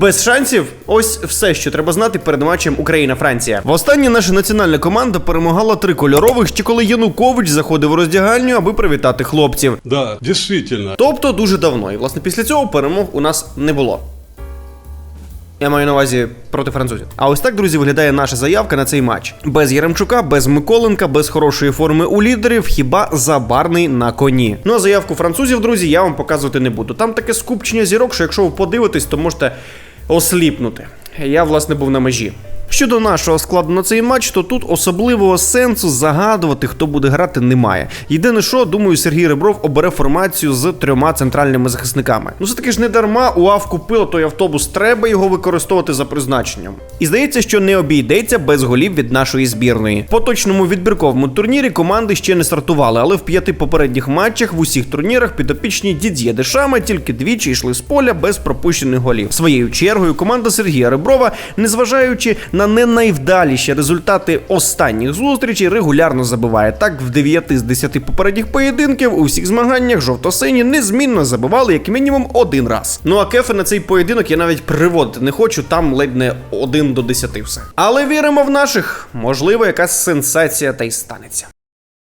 Без шансів, ось все, що треба знати перед матчем Україна-Франція. Востаннє наша національна команда перемагала три кольорових, ще коли Янукович заходив у роздягальню, аби привітати хлопців. Да, действительно. Тобто дуже давно. І власне після цього перемог у нас не було. Я маю на увазі проти французів. А ось так, друзі, виглядає наша заявка на цей матч. Без Яремчука, без Миколенка, без хорошої форми у лідерів, хіба забарний на коні. Ну а заявку французів, друзі, я вам показувати не буду. Там таке скупчення зірок, що якщо ви подивитесь, то можете осліпнути. Я, власне, був на межі. Щодо нашого складу на цей матч, то тут особливого сенсу загадувати, хто буде грати, немає. Єдине, що думаю, Сергій Ребров обере формацію з трьома центральними захисниками. Ну, все таки ж не дарма УАВ купила той автобус, треба його використовувати за призначенням. І здається, що не обійдеться без голів від нашої збірної. В поточному відбірковому турнірі команди ще не стартували, але в п'яти попередніх матчах в усіх турнірах підопічні Дід'є Дешама тільки двічі йшли з поля без пропущених голів. Своєю чергою команда Сергія Реброва, незважаючи на не найвдаліші результати останніх зустрічей, регулярно забиває. Так, в 9 з 10 попередніх поєдинків у всіх змаганнях жовто-сині незмінно забивали як мінімум один раз. Ну а кефи на цей поєдинок я навіть приводити не хочу, там ледь не 1 до 10 все. Але віримо в наших, можливо, якась сенсація та й станеться.